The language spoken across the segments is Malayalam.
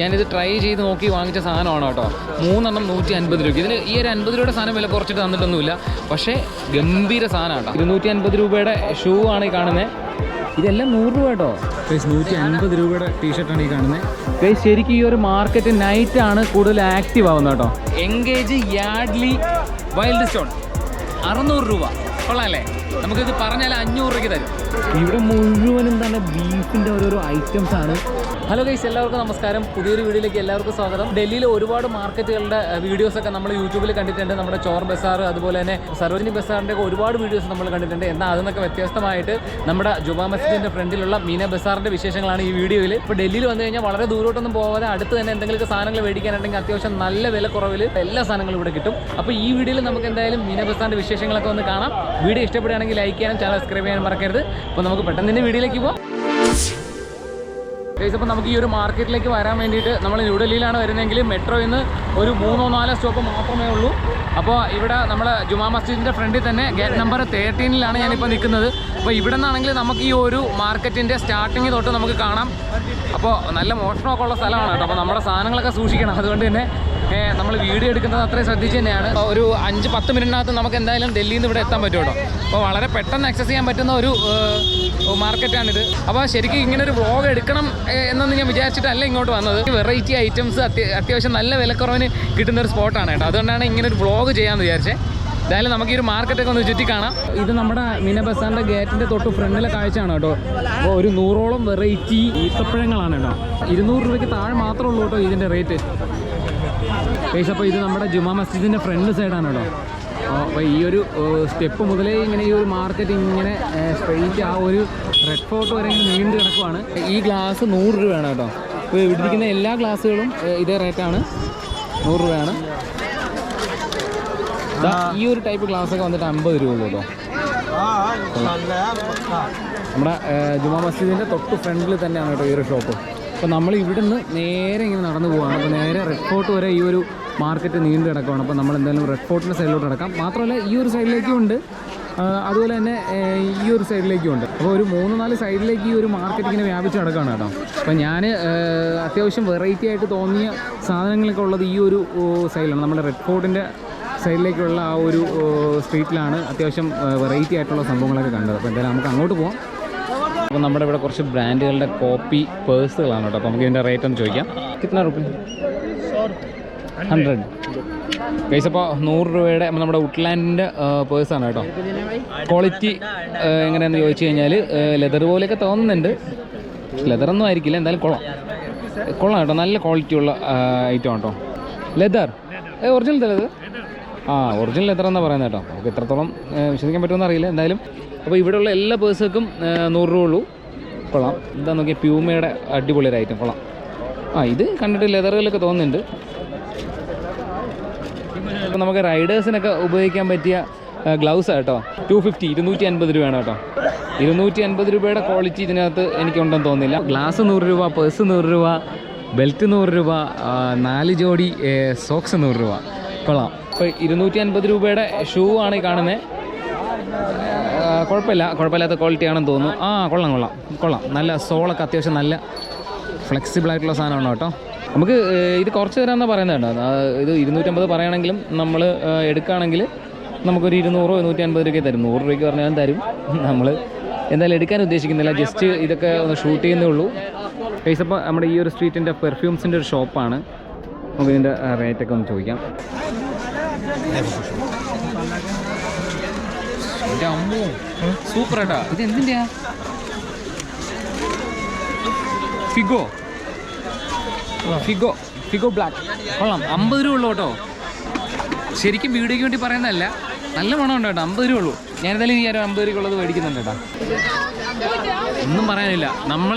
ഞാനിത് ട്രൈ ചെയ്ത് നോക്കി വാങ്ങിച്ച സാധനമാണ് കേട്ടോ. മൂന്നെണ്ണം നൂറ്റി അൻപത് രൂപ ഇതിന് ഈ ഒരു അൻപത് രൂപയുടെ സാധനം വില കുറച്ചിട്ട് തന്നിട്ടൊന്നുമില്ല. പക്ഷേ ഗംഭീര സാധനമാണ് കേട്ടോ. ഇരുന്നൂറ്റി അൻപത് രൂപയുടെ ഷൂ ആണ് ഈ കാണുന്നത് ഇതെല്ലാം നൂറ് രൂപ കേട്ടോ. നൂറ്റി അൻപത് രൂപയുടെ ടീഷർട്ടാണ് ഈ കാണുന്നത് ശരിക്കും ഈ ഒരു മാർക്കറ്റ് നൈറ്റ് ആണ് കൂടുതൽ ആക്റ്റീവ് ആവുന്നത് കേട്ടോ. എൻഗേജ് യാഡ്ലി വൈൽഡ് സ്റ്റോൺ അറുന്നൂറ് രൂപ. കൊള്ളാല്ലേ? നമുക്കിത് പറഞ്ഞാൽ അഞ്ഞൂറ് രൂപയ്ക്ക് തരും. ഇവിടെ മുഴുവനും തന്നെ ബീഫിന്റെ ഓരോരോ ഐറ്റംസ് ആണ്. ഹലോ ഗൈസ് എല്ലാവർക്കും നമസ്കാരം. പുതിയൊരു വീഡിയോയിലേക്ക് എല്ലാവർക്കും സ്വാഗതം. ഡൽഹിയിലെ ഒരുപാട് മാർക്കറ്റുകളുടെ വീഡിയോസ് ഒക്കെ നമ്മൾ യൂട്യൂബിൽ കണ്ടിട്ടുണ്ട്. നമ്മുടെ ചോർ ബസാർ അതുപോലെ തന്നെ സരോജിനി ബസാറിന്റെ ഒക്കെ ഒരുപാട് വീഡിയോസ് നമ്മൾ കണ്ടിട്ടുണ്ട്. എന്നാൽ അതിൽ നിന്നൊക്കെ വ്യത്യസ്തമായിട്ട് നമ്മുടെ ജുബാ മസ്ജിദിന്റെ ഫ്രണ്ടിലുള്ള മീന ബസാറിന്റെ വിശേഷങ്ങളാണ് ഈ വീഡിയോയിൽ ഇപ്പോൾ ഡൽഹിയിൽ വന്നു കഴിഞ്ഞാൽ വളരെ ദൂരോട്ടൊന്നും പോകാതെ അടുത്ത് തന്നെ എന്തെങ്കിലും സാധനങ്ങൾ മേടിക്കാനുണ്ടെങ്കിൽ അത്യാവശ്യം നല്ല വില കുറവിൽ എല്ലാ സാധനങ്ങളും ഇവിടെ കിട്ടും. അപ്പോൾ ഈ വീഡിയോയിൽ നമുക്ക് എന്തായാലും മീന ബസാറിന്റെ വിശേഷങ്ങളൊക്കെ ഒന്ന് കാണാം. വീഡിയോ ഇഷ്ടപ്പെടുകയാണെങ്കിൽ ലൈക്ക് ചെയ്യാനും ചാനൽ സബ്സ്ക്രൈബ് ചെയ്യാനും മറക്കരുത്. അപ്പോൾ നമുക്ക് പെട്ടെന്ന് തന്നെ വീഡിയോയിലേക്ക് പോകാം ഗൈസ് അപ്പോൾ നമുക്ക് ഈ ഒരു മാർക്കറ്റിലേക്ക് വരാൻ വേണ്ടിയിട്ട് നമ്മൾ ന്യൂഡൽഹിയിലാണ് വരുന്നതെങ്കിൽ മെട്രോയിൽ നിന്ന് ഒരു മൂന്നോ നാലോ സ്റ്റോപ്പ് മാത്രമേ ഉള്ളൂ. അപ്പോൾ ഇവിടെ നമ്മൾ ജുമാ മസ്ജിദിന്റെ ഫ്രണ്ടിൽ തന്നെ ഗേറ്റ് നമ്പർ തേർട്ടീനിലാണ് ഞാനിപ്പോൾ നിൽക്കുന്നത്. അപ്പോൾ ഇവിടെ നിന്നാണെങ്കിൽ നമുക്ക് ഈ ഒരു മാർക്കറ്റിന്റെ സ്റ്റാർട്ടിങ് തൊട്ട് നമുക്ക് കാണാം. അപ്പോൾ നല്ല മോഷണമൊക്കെ ഉള്ള സ്ഥലമാണ് കേട്ടോ. അപ്പോൾ നമ്മുടെ സാധനങ്ങളൊക്കെ സൂക്ഷിക്കണം. അതുകൊണ്ട് തന്നെ നമ്മൾ വീഡിയോ എടുക്കുന്നത് അത്രയും ശ്രദ്ധിച്ച് തന്നെയാണ്. ഒരു അഞ്ച് പത്ത് മിനിറ്റിനകത്ത് നമുക്ക് എന്തായാലും ഡൽഹിയിൽ നിന്ന് ഇവിടെ എത്താൻ പറ്റുമോ അപ്പോൾ വളരെ പെട്ടെന്ന് ആക്സസ് ചെയ്യാൻ പറ്റുന്ന ഒരു മാർക്കറ്റാണിത്. അപ്പോൾ ശരിക്കും ഇങ്ങനെ ഒരു വ്ളോഗ് എടുക്കണം എന്നൊന്ന് ഞാൻ വിചാരിച്ചിട്ടല്ല ഇങ്ങോട്ട് വന്നത്. വെറൈറ്റി ഐറ്റംസ് അത്യാവശ്യം നല്ല വിലക്കുറവിന് കിട്ടുന്ന ഒരു സ്പോട്ടാണ് കേട്ടോ. അതുകൊണ്ടാണ് ഇങ്ങനെ ഒരു വ്ളോഗ് ചെയ്യാമെന്ന് വിചാരിച്ചത് എന്തായാലും നമുക്ക് ഈ ഒരു മാർക്കറ്റൊക്കെ ഒന്ന് ചുറ്റി കാണാം. ഇത് നമ്മുടെ മീന ബസാറിന്റെ ഗേറ്റിന്റെ തൊട്ട് ഫ്രണ്ടിലെ കാഴ്ചയാണ് കേട്ടോ. അപ്പോൾ ഒരു നൂറോളം വെറൈറ്റി ഈത്തപ്പഴങ്ങളാണ് കേട്ടോ. ഇരുന്നൂറ് രൂപയ്ക്ക് താഴെ മാത്രമേ ഉള്ളൂ കേട്ടോ ഇതിന്റെ റേറ്റ് ഗൈസ് അപ്പോൾ ഇത് നമ്മുടെ ജുമാ മസ്ജിദിന്റെ ഫ്രണ്ട് സൈഡാണ് കേട്ടോ അപ്പോൾ ഈ ഒരു സ്റ്റെപ്പ് മുതലേ ഇങ്ങനെ ഈ ഒരു മാർക്കറ്റ് ഇങ്ങനെ സ്ട്രെയിറ്റ് ആ ഒരു റെഡ് ഫോർട്ട് വരെ ഇങ്ങനെ നീണ്ടു കിടക്കുവാണ്. ഈ ഗ്ലാസ് നൂറ് രൂപയാണ് കേട്ടോ ഇപ്പോൾ ഇവിടെ ഇരിക്കുന്ന എല്ലാ ഗ്ലാസ്സുകളും ഇതേ റേറ്റാണ് നൂറ് രൂപയാണ്. ഈ ഒരു ടൈപ്പ് ഗ്ലാസ് ഒക്കെ വന്നിട്ട് അമ്പത് രൂപ കേട്ടോ നമ്മുടെ ജുമാ മസ്ജിദിന്റെ തൊട്ട് ഫ്രണ്ടിൽ തന്നെയാണ് കേട്ടോ ഈ ഒരു ഷോപ്പ് അപ്പോൾ നമ്മൾ ഇവിടുന്ന് നേരെ ഇങ്ങനെ നടന്നു പോവാണ്. അപ്പോൾ നേരെ റെഡ് ഫോർട്ട് വരെ ഈ ഒരു മാർക്കറ്റ് നീണ്ടു കിടക്കുകയാണ് അപ്പോൾ നമ്മൾ എന്തായാലും റെഡ് ഫോർട്ടിന്റെ സൈഡിലോട്ട് കിടക്കാം മാത്രമല്ല ഈ ഒരു സൈഡിലേക്കും ഉണ്ട്. അതുപോലെ തന്നെ ഈ ഒരു സൈഡിലേക്കും ഉണ്ട്. അപ്പോൾ ഒരു മൂന്ന് നാല് സൈഡിലേക്ക് ഈ ഒരു മാർക്കറ്റ് ഇങ്ങനെ വ്യാപിച്ച് കിടക്കുകയാണ് കേട്ടോ. അപ്പോൾ ഞാൻ അത്യാവശ്യം വെറൈറ്റി ആയിട്ട് തോന്നിയ സാധനങ്ങളൊക്കെ ഉള്ളത് ഈ ഒരു സൈഡിലാണ് നമ്മുടെ റെഡ് ഫോർട്ടിന്റെ സൈഡിലേക്കുള്ള ആ ഒരു സ്ട്രീറ്റിലാണ് അത്യാവശ്യം വെറൈറ്റി ആയിട്ടുള്ള സംഭവങ്ങളൊക്കെ കണ്ടത്. അപ്പോൾ എന്തായാലും നമുക്ക് അങ്ങോട്ട് പോകാം അപ്പോൾ നമ്മുടെ ഇവിടെ കുറച്ച് ബ്രാൻഡുകളുടെ കോപ്പി പേഴ്സുകളാണ് കേട്ടോ. അപ്പോൾ നമുക്ക് ഇതിന്റെ റേറ്റ് ഒന്ന് ചോദിക്കാം. കിतना റുപ്പി ഹൺഡ്രഡ് പൈസ അപ്പോൾ നൂറ് രൂപയുടെ നമ്മുടെ വുഡ്ലാൻഡിന്റെ പേഴ്സാണ് കേട്ടോ. ക്വാളിറ്റി എങ്ങനെയാണെന്ന് ചോദിച്ചു കഴിഞ്ഞാൽ ലെതർ പോലെയൊക്കെ തോന്നുന്നുണ്ട്. ലെതറൊന്നും ആയിരിക്കില്ല എന്തായാലും കൊള്ളാം. കൊള്ളാം കേട്ടോ നല്ല ക്വാളിറ്റി ഉള്ള ഐറ്റം കേട്ടോ ലെതർ ഏ ഒറിജിനൽ ലെതർ ആ ഒറിജിനൽ ലെതർ എന്നാണ് പറയുന്നത് കേട്ടോ. നമുക്ക് എത്രത്തോളം വിശ്വസിക്കാൻ പറ്റുമെന്ന് അറിയില്ല എന്തായാലും. അപ്പോൾ ഇവിടെയുള്ള എല്ലാ പേഴ്സുകൾക്കും നൂറ് രൂപ ഉള്ളൂ. കൊള്ളാം. എന്താ നോക്കിയാൽ പ്യൂമയുടെ അടിപൊളി ഒരു ഐറ്റം കൊള്ളാം. ആ ഇത് കണ്ടിട്ട് ലെതറുകളൊക്കെ തോന്നുന്നുണ്ട്. അപ്പോൾ നമുക്ക് റൈഡേഴ്സിനൊക്കെ ഉപയോഗിക്കാൻ പറ്റിയ ഗ്ലൗസ് കേട്ടോ. ടു ഫിഫ്റ്റി ഇരുന്നൂറ്റി അൻപത് രൂപയാണ് കേട്ടോ. ഇരുന്നൂറ്റി അൻപത് രൂപയുടെ ക്വാളിറ്റി ഇതിനകത്ത് എനിക്കുണ്ടെന്ന് തോന്നുന്നില്ല. ഗ്ലാസ് നൂറ് രൂപ പേഴ്സ് നൂറ് രൂപ ബെൽറ്റ് നൂറ് രൂപ നാല് ജോഡി സോക്സ് നൂറ് രൂപ. കൊള്ളാം. അപ്പോൾ ഇരുന്നൂറ്റി അൻപത് രൂപയുടെ ഷൂ ആണ് ഈ കാണുന്നത് കുഴപ്പമില്ല. കുഴപ്പമില്ലാത്ത ക്വാളിറ്റി ആണെന്ന് തോന്നുന്നു. ആ കൊള്ളാം കൊള്ളാം. കൊള്ളാം. നല്ല സോളൊക്കെ അത്യാവശ്യം നല്ല ഫ്ലെക്സിബിൾ ആയിട്ടുള്ള സാധനമാണ് കേട്ടോ. നമുക്ക് ഇത് കുറച്ച് തരാമെന്നാണ് പറയുന്നത് കേട്ടോ. ഇത് ഇരുന്നൂറ്റമ്പത് പറയുകയാണെങ്കിലും നമ്മൾ എടുക്കുകയാണെങ്കിൽ നമുക്കൊരു ഇരുന്നൂറോ നൂറ്റി അൻപത് രൂപയ്ക്ക് തരും. നൂറ് രൂപയ്ക്ക് പറഞ്ഞാലും തരും. നമ്മൾ എന്തായാലും എടുക്കാൻ ഉദ്ദേശിക്കുന്നില്ല. ജസ്റ്റ് ഇതൊക്കെ ഒന്ന് ഷൂട്ട് ചെയ്യുന്നേ ഉള്ളൂ. പൈസ അപ്പോൾ നമ്മുടെ ഈ ഒരു സ്ട്രീറ്റിന്റെ പെർഫ്യൂംസിന്റെ ഒരു ഷോപ്പാണ് നമുക്ക് ഇതിന്റെ റേറ്റൊക്കെ ഒന്ന് ചോദിക്കാം. അമ്മോ സൂപ്പർ ഏട്ടാ. ഇത് എന്തിന്റെയാ ഫിഗോ. Figo Figo black. കൊള്ളാം. അമ്പത് രൂപ ഉള്ളൂ കേട്ടോ. ശരിക്കും വീഡിയോയ്ക്ക് വേണ്ടി പറയുന്നതല്ല. നല്ല മണം ഉണ്ട് കേട്ടോ. അമ്പത് രൂപ ഉള്ളൂ. ഞാൻ എന്തായാലും ഈ ഒരു അമ്പത് രൂപയുള്ളത് മേടിക്കുന്നുണ്ട് കേട്ടോ. ഒന്നും പറയാനില്ല. നമ്മൾ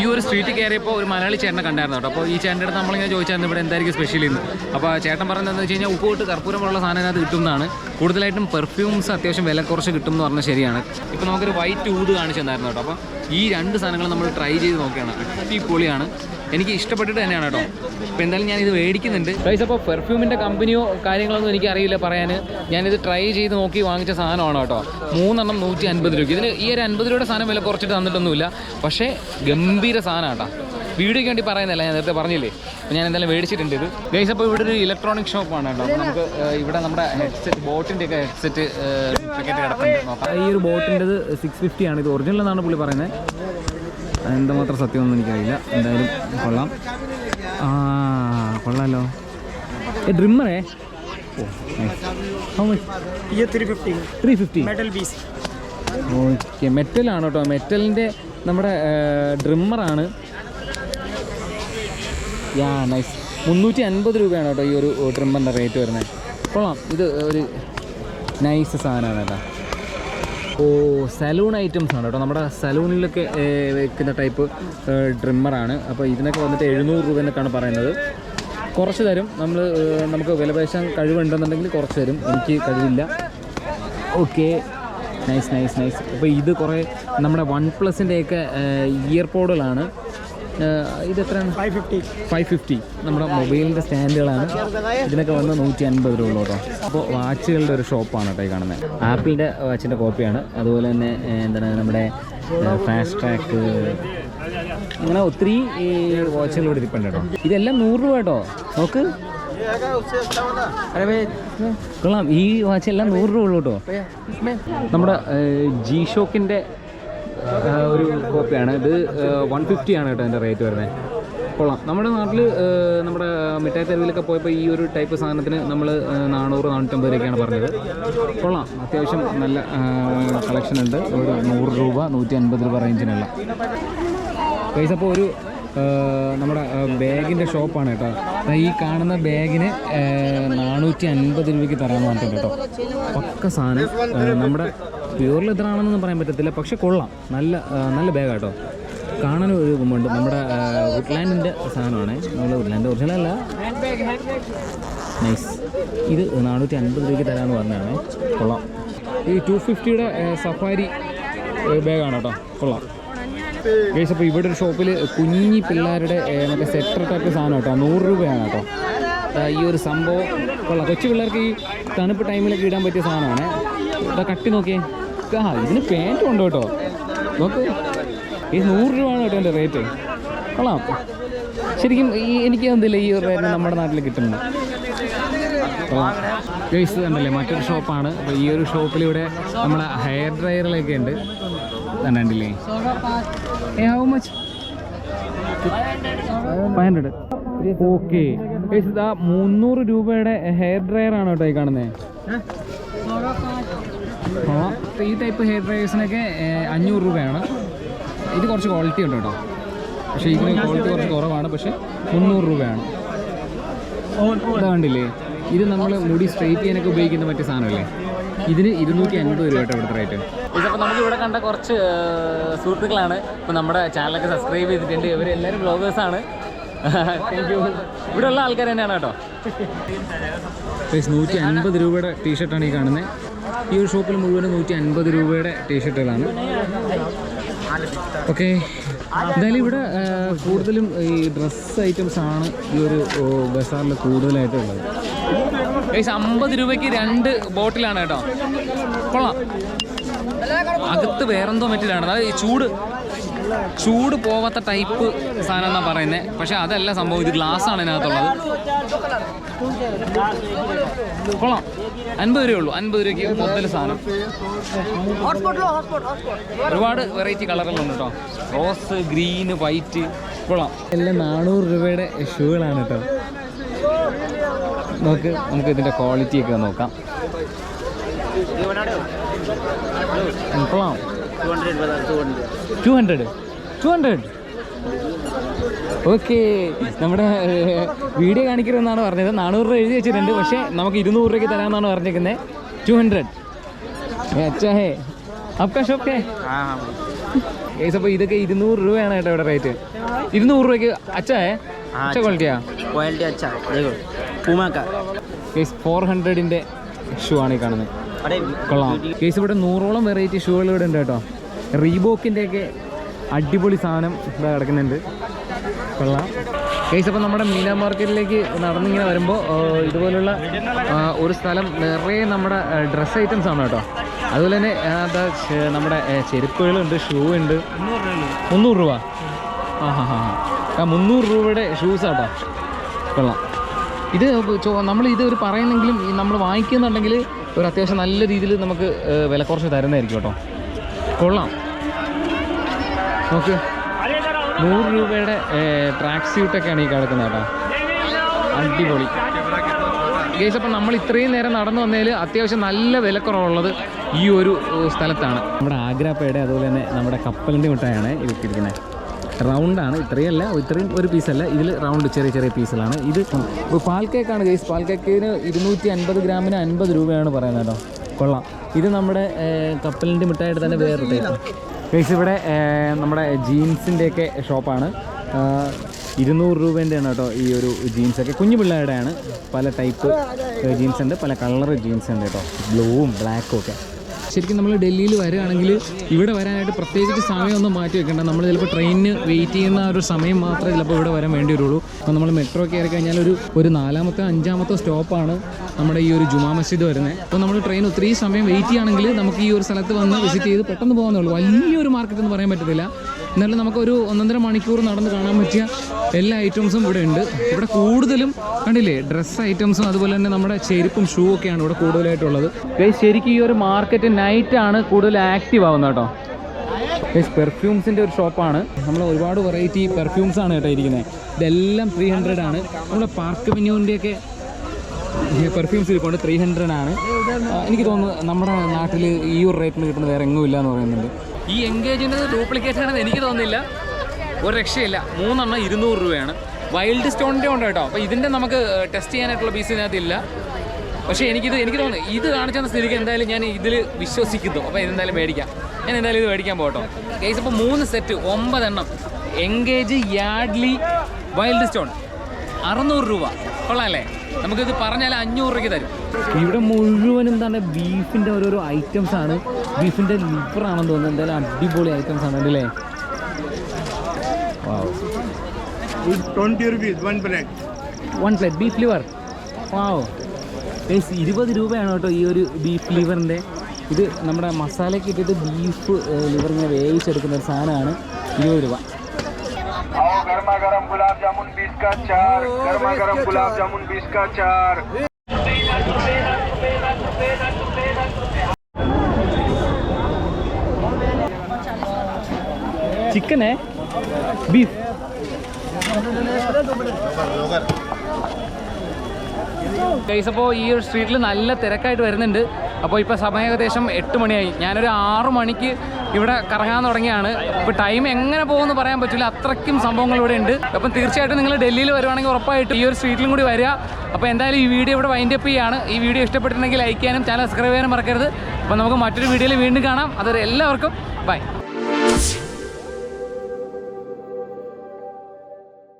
ഈ ഒരു സ്ട്രീറ്റിൽ കയറിയപ്പോൾ ഒരു മലയാളി ചേട്ടനെ കണ്ടായിരുന്നു കേട്ടോ. അപ്പോൾ ഈ ചേട്ടന്റെ അടുത്ത് നമ്മളിങ്ങനെ ചോദിച്ചായിരുന്നു ഇവിടെ എന്തായിരിക്കും സ്പെഷ്യൽ ഇന്ന് അപ്പോൾ ചേട്ടൻ പറഞ്ഞതെന്ന് വെച്ച് കഴിഞ്ഞാൽ ഉപ്പുകൊട്ട് കർപ്പൂരം പോലുള്ള സാധനം അതിനകത്ത് കിട്ടുന്നതാണ്. കൂടുതലായിട്ടും പെർഫ്യൂംസ് അത്യാവശ്യം വില കുറച്ച് കിട്ടും എന്ന് പറഞ്ഞാൽ ശരിയാണ്. ഇപ്പോൾ നമുക്കൊരു വൈറ്റ് ഊത് കാണിച്ചു തന്നായിരുന്നു കേട്ടോ. അപ്പോൾ ഈ രണ്ട് സാധനങ്ങൾ നമ്മൾ ട്രൈ ചെയ്ത് നോക്കുകയാണ് അടിപൊളിയാണ്. എനിക്ക് ഇഷ്ടപ്പെട്ടിട്ട് തന്നെയാണ് കേട്ടോ. അപ്പോൾ എന്തായാലും ഞാൻ ഇത് മേടിക്കുന്നുണ്ട്. പ്രൈസ് അപ്പോൾ പെർഫ്യൂമിന്റെ കമ്പനിയോ കാര്യങ്ങളൊന്നും എനിക്ക് അറിയില്ല പറയാൻ ഞാനിത് ട്രൈ ചെയ്ത് നോക്കി വാങ്ങിച്ച സാധനമാണ് കേട്ടോ. മൂന്നെണ്ണം നൂറ്റി അൻപത് രൂപ ഇതിന് ഈ ഒരു അൻപത് രൂപയുടെ സാധനം വില കുറച്ചിട്ട് തന്നിട്ടൊന്നുമില്ല. പക്ഷേ ഗംഭീര സാധനമാണ് കേട്ടോ. വീഡിയോയ്ക്ക് വേണ്ടി പറയുന്നില്ല ഞാൻ നേരത്തെ പറഞ്ഞില്ലേ? അപ്പോൾ ഞാൻ എന്തായാലും മേടിച്ചിട്ടുണ്ട് ഇത്. ഗൈസ് അപ്പോൾ ഇവിടെ ഒരു ഇലക്ട്രോണിക് ഷോപ്പാണ് കേട്ടോ. നമുക്ക് ഇവിടെ നമ്മുടെ ഹെഡ്സെറ്റ് ബോട്ടിന്റെ ഒക്കെ ഹെഡ്സെറ്റ് കിടക്കുന്നുണ്ട് നോക്കാം. ഈ ഒരു ബോട്ടിന്റെത് സിക്സ് ഫിഫ്റ്റി ആണ്. ഇത് ഒറിജിനൽ എന്നാണ് പുള്ളി പറയുന്നത്. എന്തുമാത്രം സത്യമൊന്നും എനിക്കറിയില്ല. എന്തായാലും കൊള്ളാം. ആ കൊള്ളാമല്ലോ ഏ ഡ്രിമ്മറേ ഓക്കെ മെറ്റലാണ് കേട്ടോ. മെറ്റലിന്റെ നമ്മുടെ ഡ്രിമ്മറാണ് യാ നൈസ് മുന്നൂറ്റി അൻപത് രൂപയാണ് കേട്ടോ ഈ ഒരു ട്രിമ്മറിന്റെ റേറ്റ് വരുന്നത്. കൊള്ളാം. ഇത് ഒരു നൈസ് സാധനമാണ് കേട്ടോ. ഓ സലൂൺ ഐറ്റംസ് ആണ് കേട്ടോ. നമ്മുടെ സലൂണിലൊക്കെ വെക്കുന്ന ടൈപ്പ് ഡ്രിമ്മറാണ്. അപ്പോൾ ഇതിനൊക്കെ വന്നിട്ട് എഴുന്നൂറ് രൂപ എന്നൊക്കെയാണ് പറയുന്നത്. കുറച്ച് തരും. നമ്മൾ നമുക്ക് വിലപേശാൻ കഴിവുണ്ടെന്നുണ്ടെങ്കിൽ കുറച്ച് തരും. എനിക്ക് കഴിവില്ല. ഓക്കെ. Nice nice nice. അപ്പോൾ ഇത് കുറേ നമ്മുടെ വൺ പ്ലസിന്റെയൊക്കെ ഇയർ പോഡുകളാണ് ഇതെത്രയാണ്? Five fifty. നമ്മുടെ മൊബൈലിന്റെ സ്റ്റാൻഡുകളാണ്. ഇതിനൊക്കെ വന്ന് നൂറ്റി അൻപത് രൂപ കേട്ടോ. അപ്പോൾ വാച്ചുകളുടെ ഒരു ഷോപ്പാണ് കേട്ടോ ഈ കാണുന്നത്. ആപ്പിളിന്റെ വാച്ചിന്റെ കോപ്പിയാണ്. അതുപോലെ തന്നെ എന്താണ് നമ്മുടെ ഫാസ്റ്റ് ട്രാക്ക്. അങ്ങനെ ഒത്തിരി ഈ വാച്ചുകളോട് ഇരിപ്പുണ്ട് കേട്ടോ. ഇതെല്ലാം നൂറ് രൂപ കേട്ടോ. നോക്ക്. കൊള്ളാം. ഈ വാച്ച് എല്ലാം നൂറ് രൂപ ഉള്ളൂ കേട്ടോ. നമ്മുടെ ജീഷോക്കിന്റെ ഒരു കോപ്പിയാണ് ഇത് വൺ ഫിഫ്റ്റി ആണ് കേട്ടോ എന്റെ റേറ്റ് വരുന്നത്. കൊള്ളാം. നമ്മുടെ നാട്ടിൽ നമ്മുടെ മിഠായി തെരുവിലൊക്കെ പോയപ്പോൾ ഈ ഒരു ടൈപ്പ് സാധനത്തിന് നമ്മൾ നാനൂറ് നാനൂറ്റമ്പത് രൂപയ്ക്കാണ് പറഞ്ഞത്. കൊള്ളാം. അത്യാവശ്യം നല്ല കളക്ഷൻ ഉണ്ട്. ഒരു നൂറ് രൂപ നൂറ്റി അൻപത് രൂപ റേഞ്ചിനുള്ള പൈസ അപ്പോൾ ഒരു നമ്മുടെ ബാഗിന്റെ ഷോപ്പാണ് കേട്ടോ. ഈ കാണുന്ന ബാഗിന് നാനൂറ്റി അൻപത് രൂപയ്ക്ക് തരാമെന്ന് പറഞ്ഞിട്ടുണ്ട് കേട്ടോ. പക്ക സാധനം നമ്മുടെ പ്യൂർ എത്ര ആണെന്നൊന്നും പറയാൻ പറ്റത്തില്ല. പക്ഷെ കൊള്ളാം. നല്ല നല്ല ബാഗാണ് കേട്ടോ കാണാൻ ഒരു ഗുമുണ്ട് നമ്മുടെ വുഡ്ലാൻഡിന്റെ സാധനമാണ്. നമ്മുടെ വുഡ്ലാൻഡ് ഒറിജിനലല്ല നൈസ് ഇത് നാനൂറ്റി അൻപത് രൂപയ്ക്ക് തരാമെന്ന് പറഞ്ഞതാണ് കൊള്ളാം. ഈ ടു ഫിഫ്റ്റിയുടെ സഫാരി ബാഗാണ് കേട്ടോ. കൊള്ളാം. ഗൈസ് അപ്പോൾ ഇവിടെ ഒരു ഷോപ്പിൽ കുഞ്ഞി പിള്ളേരുടെ മറ്റേ സെറ്റർ ടൈപ്പ് സാധനം കേട്ടോ. നൂറ് രൂപയാണ് കേട്ടോ. ഈ ഒരു സംഭവം കൊള്ളാം. കൊച്ചു പിള്ളേർക്ക് ഈ തണുപ്പ് ടൈമിലൊക്കെ ഇടാൻ പറ്റിയ സാധനമാണ്. കട്ടി നോക്കിയേ. ആ ഇതിന് പാന്റും ഉണ്ട് കേട്ടോ. നോക്ക്. ഈ നൂറ് രൂപയാണ് കേട്ടോ എന്റെ റേറ്റ് കൊള്ളാം. ശരിക്കും ഈ എനിക്ക് എന്തില്ല ഈ ഒരു റേറ്റിന് നമ്മുടെ നാട്ടിൽ കിട്ടുന്നത്. ഗൈസ് കണ്ടല്ലേ മറ്റൊരു ഷോപ്പാണ് അപ്പോൾ ഈ ഒരു ഷോപ്പിലിവിടെ നമ്മുടെ ഹെയർ ഡ്രയറിലൊക്കെ ഉണ്ട്. കണ്ടില്ലേ? ഏ how much five hundred okay ഇതാ മുന്നൂറ് രൂപയുടെ ഹെയർ ഡ്രയർ ആണ് കേട്ടോ ഈ കാണുന്നത് ഈ ടൈപ്പ് ഹെയർ ഡ്രയേഴ്സിനൊക്കെ അഞ്ഞൂറ് രൂപയാണ്. ഇത് കുറച്ച് ക്വാളിറ്റി ഉണ്ട് കേട്ടോ. പക്ഷേ ഇതിന് ക്വാളിറ്റി കുറച്ച് കുറവാണ് പക്ഷേ മുന്നൂറ് രൂപയാണ്. കണ്ടില്ലേ? ഇത് നമ്മൾ മുടി സ്ട്രെയിറ്റ് ചെയ്യാനൊക്കെ ഉപയോഗിക്കുന്ന മറ്റു സാധനമല്ലേ? ഇതിന് ഇരുന്നൂറ്റി അൻപത് രൂപ കേട്ടോ ഇവിടുത്തെ റേറ്റ് ഇതിപ്പോൾ നമുക്ക് ഇവിടെ കണ്ട കുറച്ച് സുഹൃത്തുക്കളാണ്. ഇപ്പോൾ നമ്മുടെ ചാനലൊക്കെ സബ്സ്ക്രൈബ് ചെയ്തിട്ടുണ്ട്. ഇവരെല്ലാവരും ബ്ലോഗേഴ്സാണ് താങ്ക് യു ഇവിടെ ഉള്ള ആൾക്കാർ തന്നെയാണ് കേട്ടോ. നൂറ്റി അൻപത് രൂപയുടെ ടീഷർട്ടാണ് ഈ കാണുന്നത് ഈ ഒരു ഷോപ്പിൽ മുഴുവൻ നൂറ്റി അൻപത് രൂപയുടെ ടീഷർട്ടുകളാണ്. ഓക്കെ. എന്തായാലും ഇവിടെ കൂടുതലും ഈ ഡ്രസ്സ് ഐറ്റംസ് ആണ് ഈ ഒരു ബസാറിൽ കൂടുതലായിട്ടുള്ളത് അമ്പത് രൂപയ്ക്ക് രണ്ട് ബോട്ടിലാണ് കേട്ടോ. കൊള്ളാം. അകത്ത് വേറെന്തോ മെറ്റീരിയലാണ്. അതായത് ഈ ചൂട് ചൂട് പോവാത്ത ടൈപ്പ് സാധനം എന്നാണ് പറയുന്നത് പക്ഷെ അതല്ല സംഭവം ഇത് ഗ്ലാസ് ആണ് ഇതിനകത്തുള്ളത്. കൊള്ളാം. അൻപത് രൂപയേ ഉള്ളൂ. അൻപത് രൂപയ്ക്ക് മൊത്തൽ സാധനം. ഒരുപാട് വെറൈറ്റി കളറുകളുണ്ട് കേട്ടോ. റോസ് ഗ്രീന് വൈറ്റ് കൊള്ളാം. എല്ലാം നാനൂറ് രൂപയുടെ ഷൂകളാണ് കേട്ടോ. നോക്ക് നമുക്ക് ഇതിന്റെ ക്വാളിറ്റി ഒക്കെ നോക്കാം. കൊള്ളാം. Two hundred two hundred okay നമ്മുടെ വീഡിയോ കാണിക്കരുതെന്നാണ് പറഞ്ഞത്. നാനൂറ് രൂപ എഴുതി വെച്ചിട്ടുണ്ട്. പക്ഷേ നമുക്ക് ഇരുന്നൂറ് രൂപയ്ക്ക് തരാമെന്നാണ് പറഞ്ഞിരിക്കുന്നത് ടു ഹൺഡ്രഡ് അച്ഛാ ഹേ. അപ്കാ ഷോപ്പ് ഏസ് അപ്പോൾ ഇതൊക്കെ ഇരുന്നൂറ് രൂപയാണ് കേട്ടോ ഇവിടെ റേറ്റ്. ഇരുന്നൂറ് രൂപയ്ക്ക് അച്ഛാ അച്ഛ ക്വാളിറ്റിയാ ക്വാളിറ്റി അച്ഛാ. ഫോർ ഹൺഡ്രഡിന്റെ ഷൂ ആണ് ഈ കാണുന്നത്. കൊള്ളാം. കേസ് ഇവിടെ നൂറോളം വെറൈറ്റി ഷൂകൾ ഇവിടെ ഉണ്ട് കേട്ടോ. റീബോക്കിന്റെ ഒക്കെ അടിപൊളി സാധനം ഇവിടെ കിടക്കുന്നുണ്ട്. കൊള്ളാം. കേസ് അപ്പോൾ നമ്മുടെ മീന മാർക്കറ്റിലേക്ക് നടന്നിങ്ങനെ വരുമ്പോൾ ഇതുപോലുള്ള ഒരു സ്ഥലം നിറയെ നമ്മുടെ ഡ്രസ്സ് ഐറ്റംസ് ആണ് കേട്ടോ. അതുപോലെ തന്നെ എന്താ നമ്മുടെ ചെരുപ്പുകളുണ്ട് ഷൂ ഉണ്ട് മുന്നൂറ് രൂപ. ആ ഹാ ഹാ ആ മുന്നൂറ് രൂപയുടെ ഷൂസ് ആട്ടോ കൊള്ളാം. ഇത് നമ്മൾ ഇത് ഒരു പറയുന്നെങ്കിലും നമ്മൾ വാങ്ങിക്കുന്നുണ്ടെങ്കിൽ ഒരു അത്യാവശ്യം നല്ല രീതിയിൽ നമുക്ക് വില കുറച്ച് തരുന്നതായിരിക്കും കേട്ടോ. കൊള്ളാം. നോക്ക്. നൂറ് രൂപയുടെ ട്രാക്ക് സ്യൂട്ടൊക്കെയാണ് ഈ കിടക്കുന്നത് കേട്ടോ. അടിപൊളി. ഗേസ് അപ്പം നമ്മൾ ഇത്രയും നേരം നടന്നു വന്നതിൽ അത്യാവശ്യം നല്ല വിലക്കുറവുള്ളത് ഈ ഒരു സ്ഥലത്താണ്. നമ്മുടെ ആഗ്രാപ്പയുടെ അതുപോലെ തന്നെ നമ്മുടെ കപ്പലിന്റെ മിഠായാണ് ഇരിക്കുന്നത്. റൗണ്ടാണ് ഇത്രയല്ല. ഇത്രയും ഒരു പീസല്ല ഇതിൽ റൗണ്ട് ചെറിയ ചെറിയ പീസുകളാണ് ഇത് പാൽ കേക്കാണ് ഗൈസ് പാൽ കേക്കിന് ഇരുന്നൂറ്റി അൻപത് ഗ്രാമിന് അൻപത് രൂപയാണ് പറയുന്നത് കേട്ടോ. കൊള്ളാം. ഇത് നമ്മുടെ കപ്പലിന്റെ മിഠായിട്ട് തന്നെ വേറെ ഗേസ് ഇവിടെ നമ്മുടെ ജീൻസിന്റെയൊക്കെ ഷോപ്പാണ് ഇരുന്നൂറ് രൂപേന്റെയാണ് കേട്ടോ ഈ ഒരു ജീൻസൊക്കെ കുഞ്ഞു പിള്ളേരുടെയാണ്. പല ടൈപ്പ് ജീൻസ് ഉണ്ട്. പല കളർ ജീൻസ് ഉണ്ട് കേട്ടോ. ബ്ലൂവും ബ്ലാക്കും ഒക്കെ. ശരിക്കും നമ്മൾ ഡൽഹിയിൽ വരികയാണെങ്കിൽ ഇവിടെ വരാനായിട്ട് പ്രത്യേകിച്ച് സമയമൊന്നും മാറ്റി വെക്കേണ്ട. നമ്മൾ ചിലപ്പോൾ ട്രെയിനിന് വെയിറ്റ് ചെയ്യുന്ന ഒരു സമയം മാത്രമേ ചിലപ്പോൾ ഇവിടെ വരാൻ വേണ്ടി വരുള്ളൂ അപ്പോൾ നമ്മൾ മെട്രോ കയറി കഴിഞ്ഞാൽ ഒരു ഒരു നാലാമത്തെ അഞ്ചാമത്തെ സ്റ്റോപ്പാണ് നമ്മുടെ ഈ ഒരു ജുമാ മസ്ജിദ് വരുന്നത്. അപ്പോൾ നമ്മൾ ട്രെയിൻ ഒത്തിരി സമയം വെയിറ്റ് ചെയ്യുകയാണെങ്കിൽ നമുക്ക് ഈ ഒരു സ്ഥലത്ത് വന്ന് വിസിറ്റ് ചെയ്ത് പെട്ടെന്ന് പോകാമെന്നുള്ളൂ വലിയൊരു മാർക്കറ്റ് എന്ന് പറയാൻ പറ്റത്തില്ല. എന്നാലും നമുക്കൊരു ഒന്നൊന്നര മണിക്കൂർ നടന്ന് കാണാൻ പറ്റിയ എല്ലാ ഐറ്റംസും ഇവിടെ ഉണ്ട്. ഇവിടെ കൂടുതലും കണ്ടില്ലേ ഡ്രസ്സ് ഐറ്റംസും അതുപോലെ തന്നെ നമ്മുടെ ചെരുപ്പും ഷൂ ഒക്കെയാണ് ഇവിടെ കൂടുതലായിട്ടുള്ളത്. ശരിക്കും ഈ ഒരു മാർക്കറ്റ് നൈറ്റ് ആണ് കൂടുതൽ ആക്റ്റീവ് ആവുന്നത് കേട്ടോ. പെർഫ്യൂംസിന്റെ ഒരു ഷോപ്പാണ് നമ്മൾ ഒരുപാട് വെറൈറ്റി പെർഫ്യൂംസ് ആണ് കേട്ടോ ഇരിക്കുന്നത് ഇതെല്ലാം ത്രീ ഹൺഡ്രഡ് ആണ്. നമ്മുടെ പാർക്ക് മെന്യൂവിന്റെയൊക്കെ പെർഫ്യൂംസ് ഇരിപ്പുണ്ട് ത്രീ ഹൺഡ്രഡ് ആണ്. എനിക്ക് തോന്നുന്നു നമ്മുടെ നാട്ടിൽ ഈ ഒരു റേറ്റിന് കിട്ടുന്നത് വേറെ എങ്ങും ഇല്ല എന്ന് പറയുന്നുണ്ട്. ഈ എൻഗേജിന്റെ ഡ്യൂപ്ലിക്കേറ്റ് ആണെന്ന് എനിക്ക് തോന്നുന്നില്ല. ഒരു രക്ഷയില്ല. മൂന്നെണ്ണം ഇരുന്നൂറ് രൂപയാണ്. വൈൽഡ് സ്റ്റോണിന്റെ ഉണ്ട് കേട്ടോ. അപ്പോൾ ഇതിന്റെ നമുക്ക് ടെസ്റ്റ് ചെയ്യാനായിട്ടുള്ള പീസ് ഇതിനകത്തില്ല. പക്ഷേ എനിക്കിത് എനിക്ക് തോന്നുന്നു ഇത് കാണിച്ചാൽ സ്ഥിതിക്ക് എന്തായാലും ഞാൻ ഇതിൽ വിശ്വസിക്കുന്നു. അപ്പോൾ ഇതെന്തായാലും മേടിക്കാം. ഞാൻ എന്തായാലും ഇത് മേടിക്കാൻ പോകട്ടോ. കേസ് ഇപ്പോൾ മൂന്ന് സെറ്റ് ഒമ്പതെണ്ണം. എൻഗേജ് യാഡ്ലി വൈൽഡ് സ്റ്റോൺ അറുന്നൂറ് രൂപ. കൊള്ളാമല്ലേ നമുക്കിത് പറഞ്ഞാൽ അഞ്ഞൂറ് രൂപയ്ക്ക് തരും. ഇവിടെ മുഴുവൻ എന്താണ് ബീഫിന്റെ ഓരോരോ ഐറ്റംസ് ആണ്. ബീഫിന്റെ ലിവറാണെന്ന് തോന്നുന്നു. എന്തായാലും അടിപൊളി ഐറ്റംസ് ആണ് അല്ലേ? Wow twenty rupees one plate one plate beef liver wow ace ഇരുപത് രൂപയാണ് കേട്ടോ ഈ ഒരു ബീഫ് ലിവറിന്റെ ഇത് നമ്മുടെ മസാലയ്ക്ക് ഇട്ടിട്ട് ബീഫ് ലിവർ ഇങ്ങനെ വേവിച്ചെടുക്കുന്ന ഒരു സാധനമാണ്. ഇരുപത് രൂപ. ഗർമ ഗരം ഗുലാബ് ജാമുൻ ബീസ് കാ ചാർ. ഗർമ ഗരം ഗുലാബ് ജാമുൻ ബീസ് കാ ചാർ. चार ചിക്കനെ ബീഫ് ഗൈസ് അപ്പോൾ ഈ ഒരു സ്ട്രീറ്റിൽ നല്ല തിരക്കായിട്ട് വരുന്നുണ്ട്. അപ്പോൾ ഇപ്പോൾ സമയം ഏകദേശം എട്ട് മണിയായി. ഞാനൊരു ആറു മണിക്ക് ഇവിടെ കറങ്ങാൻ തുടങ്ങിയാണ്. ഇപ്പോൾ ടൈം എങ്ങനെ പോകുമെന്ന് പറയാൻ പറ്റില്ല. അത്രയ്ക്കും സംഭവങ്ങൾ ഇവിടെ ഉണ്ട്. അപ്പം തീർച്ചയായിട്ടും നിങ്ങൾ ഡൽഹിയിൽ വരുവാണെങ്കിൽ ഉറപ്പായിട്ടും ഈ ഒരു സ്ട്രീറ്റിലും കൂടി വരിക. അപ്പോൾ എന്തായാലും ഈ വീഡിയോ ഇവിടെ വൈൻഡ് അപ്പ് ചെയ്യാണ്. ഈ വീഡിയോ ഇഷ്ടപ്പെട്ടിട്ടുണ്ടെങ്കിൽ ലൈക്ക് ചെയ്യാനും ചാനൽ സബ്സ്ക്രൈബ് ചെയ്യാനും മറക്കരുത്. അപ്പോൾ നമുക്ക് മറ്റൊരു വീഡിയോയിൽ വീണ്ടും കാണാം. അതൊരു എല്ലാവർക്കും ബൈ